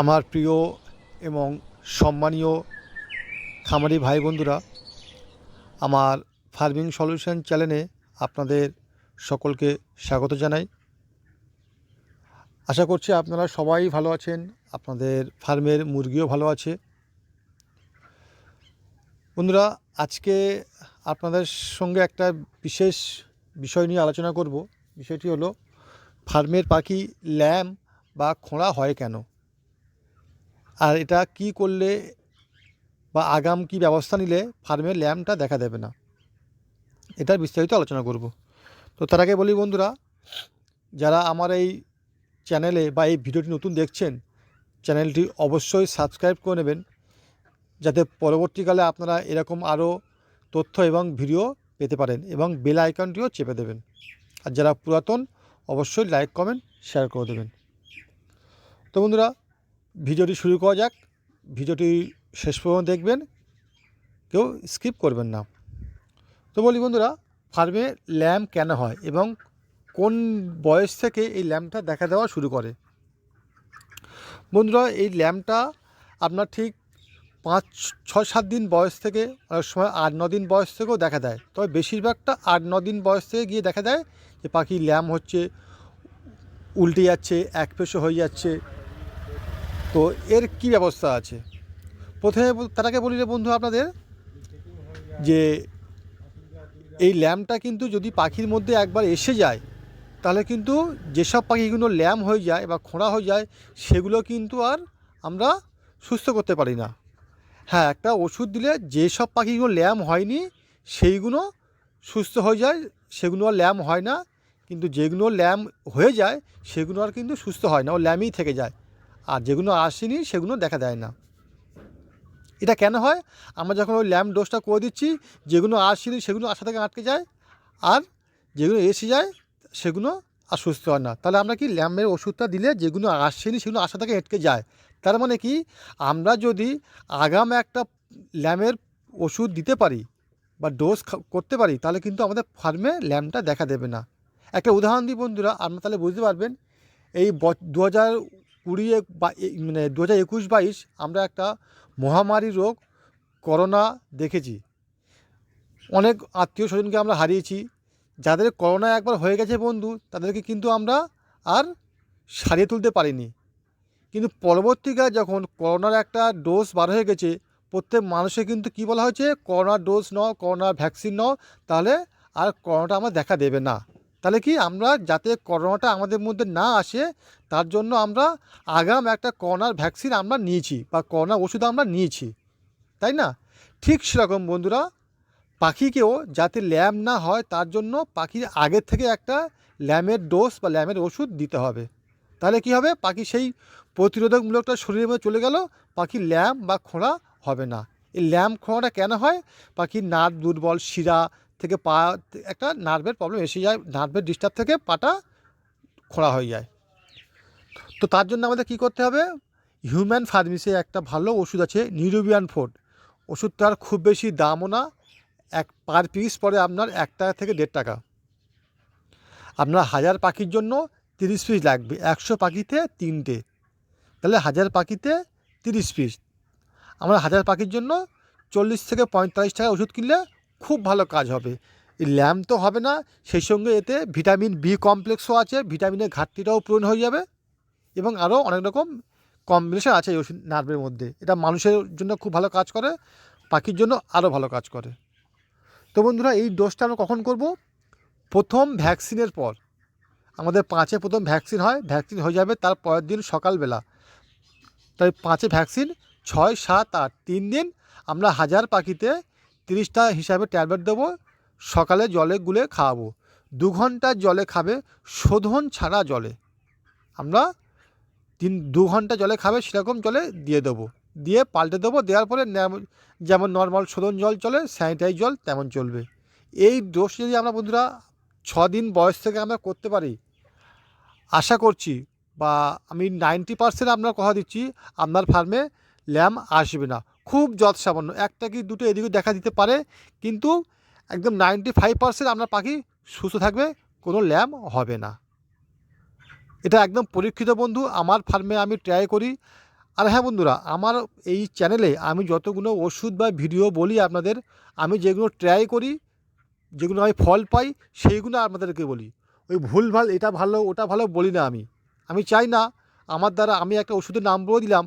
আমার প্রিয় এবং সম্মানীয় খামারি ভাই বন্ধুরা, আমার ফার্মিং সলিউশন চ্যানেলে আপনাদের সকলকে স্বাগত জানাই। আশা করছি আপনারা সবাই ভালো আছেন, আপনাদের ফার্মের মুরগিও ভালো আছে। বন্ধুরা, আজকে আপনাদের সঙ্গে একটা বিশেষ বিষয় নিয়ে আলোচনা করব। বিষয়টি হলো, ফার্মের পাখি ল্যাম বা খোঁড়া হয় কেন? আর এটা কি করলে বা আগাম কি ব্যবস্থা নিলে ফার্মের ল্যাম্পটা দেখা দেবে না? এটার বিস্তারিত আলোচনা করব। তো তার আগে বলি বন্ধুরা, যারা আমার এই চ্যানেলে বা এই ভিডিওটি নতুন দেখছেন, চ্যানেলটি অবশ্যই সাবস্ক্রাইব করে নেবেন, যাতে পরবর্তীকালে আপনারা এরকম আরও তথ্য এবং ভিডিও পেতে পারেন এবং বেল আইকনটিও চেপে দেবেন। আর যারা পুরাতন, অবশ্যই লাইক, কমেন্ট, শেয়ার করে দেবেন। তো বন্ধুরা ভিডিওটি শুরু করা যাক। ভিডিওটি শেষ পর্যন্ত দেখবেন। কেউ স্কিপ করবেন না। তো বলি বন্ধুরা, ফার্মে ল্যাম্প কেন হয় এবং কোন বয়স থেকে এই ল্যাম্পটা দেখা দেওয়া শুরু করে? বন্ধুরা, এই ল্যাম্পটা আপনার ঠিক পাঁচ, ছয়, সাত দিন বয়স থেকে, অনেক সময় আট, ন দিন বয়স থেকেও দেখা দেয়। তবে বেশিরভাগটা আট, ন দিন বয়স থেকে গিয়ে দেখা দেয় যে পাখি ল্যাম্প হচ্ছে, উল্টে যাচ্ছে, এক পেশো হয়ে যাচ্ছে তো এর কি ব্যবস্থা আছে? প্রথমে বল- তার বলি বন্ধু আপনাদের যে এই ল্যাম্পটা কিন্তু যদি পাখির মধ্যে একবার এসে যায়, তাহলে কিন্তু যেসব পাখিগুলো ল্যাম হয়ে যায় বা খোঁড়া হয়ে যায়, সেগুলো কিন্তু আর আমরা সুস্থ করতে পারি না। হ্যাঁ একটা ওষুধ দিলে যেসব পাখিগুলো ল্যাম হয়নি, সেইগুলো সুস্থ হয়ে যায়, সেগুলো আর ল্যাম হয় না। কিন্তু যেগুলো ল্যাম হয়ে যায়, সেগুলো আর কিন্তু সুস্থ হয় না, ও ল্যামই থেকে যায়। আর যেগুলো আসেনি সেগুলো দেখা দেয় না। এটা কেন হয়? আমরা যখন ওই ল্যাম্প ডোজটা করে দিচ্ছি, যেগুলো আসেনি সেগুলো আসা থেকে আটকে যায়, আর যেগুলো এসে যায় সেগুলো আর সুস্থ হয় না। তাহলে আমরা কি ল্যাম্পের ওষুধটা দিলে যেগুলো আসেনি সেগুলো আসা থেকে আটকে যায়? তার মানে কি? আমরা যদি আগাম একটা ল্যাম্পের ওষুধ দিতে পারি বা ডোজ করতে পারি, তাহলে কিন্তু আমাদের ফার্মে ল্যাম্পটা দেখা দেবে না। একটা উদাহরণ দিই বন্ধুরা, আপনারা তাহলে বুঝতে পারবেন, এই দু হাজার কুড়ি মানে দু হাজার একুশ বাইশ আমরা একটা মহামারী রোগ, করোনা দেখেছি। অনেক আত্মীয় স্বজনকে আমরা হারিয়েছি। যাদের করোনা একবার হয়ে গেছে বন্ধু, তাদেরকে কিন্তু আমরা আর সারিয়ে তুলতে পারিনি। কিন্তু পরবর্তীকালে যখন করোনার একটা ডোজ বার হয়ে গেছে, প্রত্যেক মানুষের কিন্তু কি বলা হয়েছে? করোনার ডোজ নাও, করোনার ভ্যাকসিন নাও, তাহলে আর করোনাটা আমার দেখা দেবে না। তাহলে কি আমরা যাতে করোনাটা আমাদের মধ্যে না আসে, তার জন্য আমরা আগাম একটা করোনার ভ্যাকসিন আমরা নিয়েছি বা করোনার ওষুধ আমরা নিয়েছি, তাই না? ঠিক সেরকম বন্ধুরা, পাখিকেও যাতে ল্যাম না হয়, তার জন্য পাখির আগের থেকে একটা ল্যামের ডোজ বা ল্যামের ওষুধ দিতে হবে। তাহলে কি হবে? পাখি সেই প্রতিরোধকমূলকটা শরীরের মধ্যে চলে গেল, পাখি ল্যাম বা খোঁড়া হবে না। এই ল্যাম খোঁড়াটা কেন হয়? পাখির নার্ভ দুর্বল, শিরা থেকে পা একটা নার্ভের প্রবলেম এসে যায় নার্ভের ডিস্টার্ব থেকে পাটা খোঁড়া হয়ে যায়। তো তার জন্য আমাদের কি করতে হবে? হিউম্যান ফার্মেসি একটা ভালো ওষুধ আছে নিউরোবিয়ান ফোর্ড ওষুধটার খুব বেশি দামও না, এক পার পিস পরে আপনার এক টাকা থেকে দেড় টাকা। আপনার হাজার পাখির জন্য তিরিশ পিস লাগবে, একশো পাখিতে তিনটে। তাহলে হাজার পাখিতে তিরিশ পিস আমরা হাজার পাখির জন্য চল্লিশ থেকে পঁয়তাল্লিশ টাকা ওষুধ কিনলে খুব ভালো কাজ হবে। ল্যাম্প তো হবে না, সেই সঙ্গে এতে ভিটামিন বি কমপ্লেক্সও আছে, ভিটামিনের ঘাটতিটাও পূরণ হয়ে যাবে এবং আরও অনেক রকম কম্বিনেশন আছে এই ওষুধ নার্ভের মধ্যে। এটা মানুষের জন্য খুব ভালো কাজ করে, পাখির জন্য আরও ভালো কাজ করে। তো বন্ধুরা, এই ডোজটা আমরা কখন করব? প্রথম ভ্যাকসিনের পর। আমাদের পাঁচে প্রথম ভ্যাকসিন হয়, ভ্যাকসিন হয়ে যাবে তার পরের দিন সকালবেলা। তাই পাঁচে ভ্যাকসিন, ছয়, সাত, আট, তিন দিন আমরা হাজার পাখিতে তিরিশটা হিসাবে ট্যাবলেট দেবো, সকালে জলে গুলে খাওয়াবো। দু ঘণ্টা জলে খাবে, শোধন ছাড়া জলে। আমরা তিন, দু ঘণ্টা জলে খাবে, সেরকম জলে দিয়ে দেবো। দিয়ে পাল্টে দেবো, দেওয়ার পরে যেমন নর্মাল শোধন জল চলে স্যানিটাইজ জল তেমন চলবে। এই ডোজ যদি আমরা বন্ধুরা ছ দিন বয়স থেকে আমরা করতে পারি, আশা করছি বা আমি নাইনটি পার্সেন্ট আপনার কথা দিচ্ছি, আপনার ফার্মে ল্যাম আসবে না। খুব যৎ সামান্য একটা কি দুটো এদিকে দেখা দিতে পারে, কিন্তু একদম নাইনটি ফাইভ পার্সেন্ট আপনার পাখি সুস্থ থাকবে, কোনো ল্যাম হবে না। এটা একদম পরীক্ষিত বন্ধু, আমার ফার্মে আমি ট্রাই করি। আর হ্যাঁ বন্ধুরা, আমার এই চ্যানেলে আমি যতগুলো ওষুধ বা ভিডিও বলি আপনাদের, আমি যেগুলো ট্রাই করি, যেগুলো আমি ফল পাই, সেইগুলো আপনাদেরকে বলি। ওই ভুল ভালো এটা ভালো, ওটা ভালো বলি না আমি। আমি চাই না, আমার দ্বারা আমি একটা ওষুধের নাম বলে দিলাম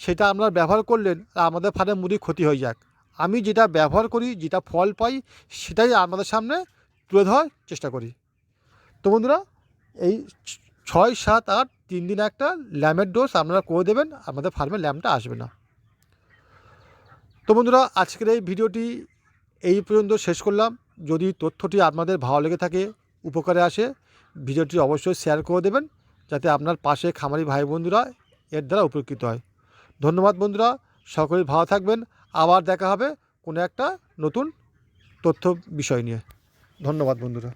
সেটা আপনারা ব্যবহার করলেন আমাদের ফার্মের মুরগির ক্ষতি হয়ে যাক। আমি যেটা ব্যবহার করি, যেটা ফল পাই, সেটাই আপনাদের সামনে তুলে ধরার চেষ্টা করি। তো বন্ধুরা, এই ছয়, সাত, আট, তিন দিন একটা ল্যামের ডোজ আপনারা করে দেবেন, আমাদের ফার্মে ল্যাম্পটা আসবে না। তো বন্ধুরা, আজকের এই ভিডিওটি এই পর্যন্ত শেষ করলাম। যদি তথ্যটি আপনাদের ভালো লেগে থাকে, উপকারে আসে, ভিডিওটি অবশ্যই শেয়ার করে দেবেন, যাতে আপনার পাশে খামারি ভাই বন্ধুরা এর দ্বারা উপকৃত হয়। ধন্যবাদ বন্ধুরা, সকলেই ভালো থাকবেন। আবার দেখা হবে কোনো একটা নতুন তথ্য বিষয় নিয়ে। ধন্যবাদ বন্ধুরা।